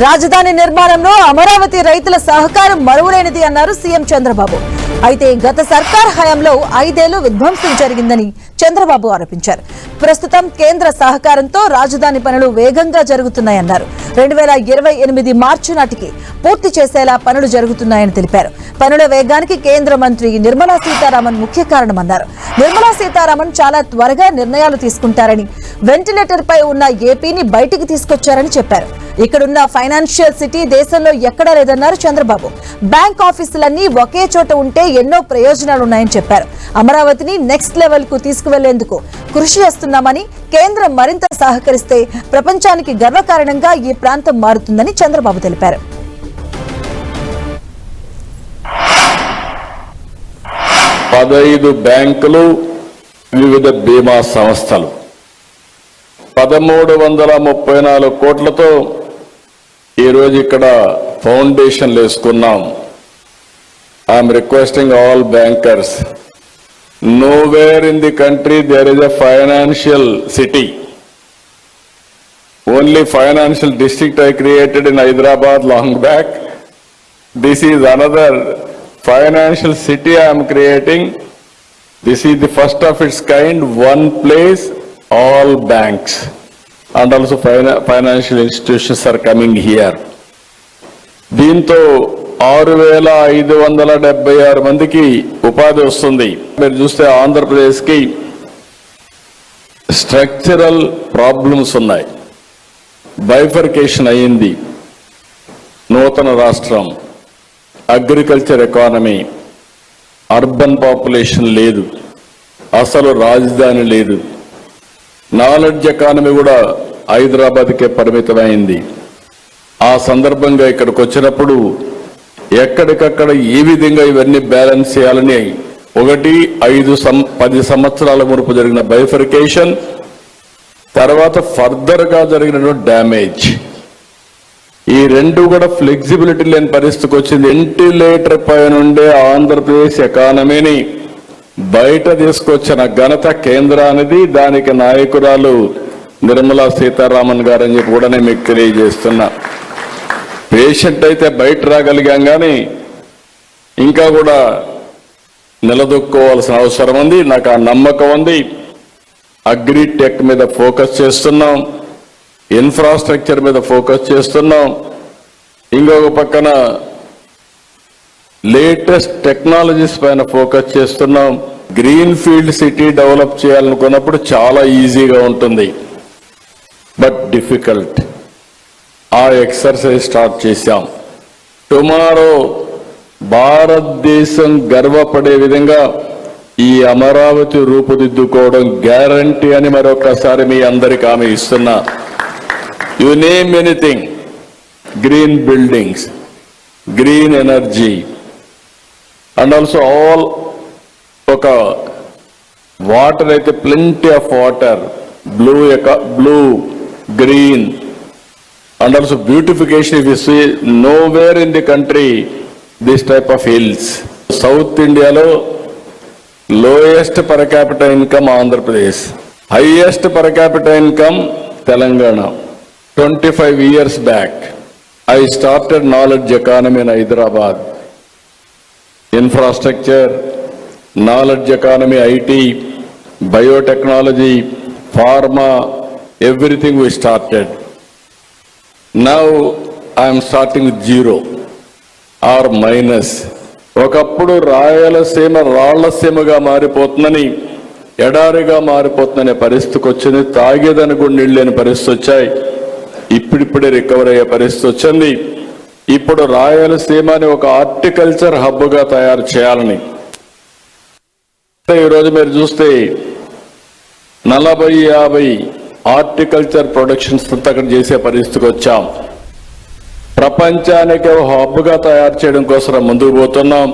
రాజధాని నిర్మాణంలో అమరావతి రైతుల సహకారం మరువులేనిది అన్నారు సీఎం చంద్రబాబు. అయితే గత సర్కార్ హయాంలో ఐదేళ్ళు విధ్వంసం జరిగిందని చంద్రబాబు ఆరోపించారు. ప్రస్తుతం కేంద్ర సహకారంతో రాజధాని పనులు వేగంగా జరుగుతున్నాయన్నారు. రెండు వేల ఇరవై ఎనిమిది మార్చి నాటికి పూర్తి చేసేలా పనులు జరుగుతున్నాయని తెలిపారు. పనుల వేగానికి కేంద్ర మంత్రి నిర్మలా సీతారామన్ ముఖ్య కారణమన్నారు. నిర్మలా సీతారామన్ చాలా త్వరగా నిర్ణయాలు తీసుకుంటారని వెంటిలేటర్ పై ఉన్న ఏపీని బయటికి తీసుకొచ్చారని చెప్పారు. ఇక్కడున్న ఫైనాన్షియల్ సిటీ దేశంలో ఎక్కడా లేదన్నారు చంద్రబాబు. బ్యాంక్ ఆఫీసులన్నీ ఒకే చోట ఉంటే ఎన్నో ప్రయోజనాలు ఉన్నాయని చెప్పారు. అమరావతిని నెక్స్ట్ లెవెల్కు తీసుకువెళ్ళేందుకు కృషి చేస్తున్నామని కేంద్రం మరింత సహకరిస్తే ప్రపంచానికి గర్వకారణంగా ఈ ప్రాంతం మారుతుందని చంద్రబాబు తెలిపారు. పదైదు బ్యాంకులు వివిధ బీమా సంస్థలు. పదమూడు వందల ముప్పై నాలుగు కోట్లతో ఈరోజు ఇక్కడ ఫౌండేషన్లు వేసుకున్నాం. I'm requesting all bankers nowhere in the country there is a financial city only financial district I created in Hyderabad long back this is another financial city I'm creating this is the first of its kind one place all banks and also also financial financial institutions here దీంతో ఆరు వేల ఐదు వందల డెబ్బై ఆరు మందికి ఉపాధి వస్తుంది. మీరు చూస్తే ఆంధ్రప్రదేశ్కి స్ట్రక్చరల్ ప్రాబ్లమ్స్ ఉన్నాయి. బైఫర్కేషన్ అయ్యింది. నూతన రాష్ట్రం అగ్రికల్చర్ ఎకానమీ అర్బన్ పాపులేషన్ లేదు. అసలు రాజధాని లేదు. నాలెడ్జ్ ఎకానమీ కూడా హైదరాబాద్కే పరిమితమైంది. ఆ సందర్భంగా ఇక్కడికి వచ్చినప్పుడు ఎక్కడికక్కడ ఏ విధంగా ఇవన్నీ బ్యాలెన్స్ చేయాలని ఒకటి ఐదు సం పది సంవత్సరాల మునుపు జరిగిన బైఫర్కేషన్ తర్వాత ఫర్దర్గా జరిగినటువంటి డ్యామేజ్. ఈ రెండు కూడా ఫ్లెక్సిబిలిటీ లేని పరిస్థితికి వచ్చింది వెంటిలేటర్ పై నుండే ఆంధ్రప్రదేశ్ ఎకానమీని బయట తీసుకొచ్చిన ఘనత కేంద్రానిది దానికి నాయకురాలు నిర్మలా సీతారామన్ గారు అని చెప్పి కూడా నేను మీకు తెలియజేస్తున్నా. పేషెంట్ అయితే బయట రాగలిగాం కానీ ఇంకా కూడా నిలదొక్కోవాల్సిన అవసరం ఉంది. నాకు ఆ నమ్మకం ఉంది. అగ్రి టెక్ మీద ఫోకస్ చేస్తున్నాం. ఇన్ఫ్రాస్ట్రక్చర్ మీద ఫోకస్ చేస్తున్నాం. ఇంకొక పక్కన లేటెస్ట్ టెక్నాలజీస్ పైన ఫోకస్ చేస్తున్నాం. గ్రీన్ ఫీల్డ్ సిటీ డెవలప్ చేయాలనుకున్నప్పుడు చాలా ఈజీగా ఉంటుంది. But difficult. ఆ ఎక్సర్సైజ్ స్టార్ట్ చేశాం. టుమారో భారతదేశం గర్వపడే విధంగా ఈ అమరావతి రూపుదిద్దుకోవడం గ్యారంటీ అని మరొకసారి మీ అందరికి ఆమె ఇస్తున్నా. You name anything. Green buildings. Green energy. And also all ఒక వాటర్ అయితే plenty of water blue blue green and also beautification if know where in the country this type of hills south ఇండియాలో lowest per capita income Andhra Pradesh highest per capita income Telangana twenty five years back I started knowledge economy in Hyderabad infrastructure knowledge economy IT biotechnology pharma everything we started now I'm starting with zero or minus ఒకప్పుడు రాయలసీమ రాళ్ళసీమగా మారిపోతుందని ఎడారిగా మారిపోతుందనే పరిస్థితికి వచ్చింది. తాగేదనుకుని కూడా నీళ్ళు లేని పరిస్థితి వచ్చాయి. ఇప్పుడిప్పుడే రికవర్ అయ్యే పరిస్థితి వచ్చింది. ఇప్పుడు రాయలసీమని ఒక హార్టికల్చర్ హబ్గా తయారు చేయాలని. ఈరోజు మీరు చూస్తే నలభై యాభై హార్టికల్చర్ ప్రొడక్షన్స్ అంతా అక్కడ చేసే పరిస్థితికి వచ్చాం. ప్రపంచానికి ఒక హబ్గా తయారు చేయడం కోసం ముందుకు పోతున్నాం.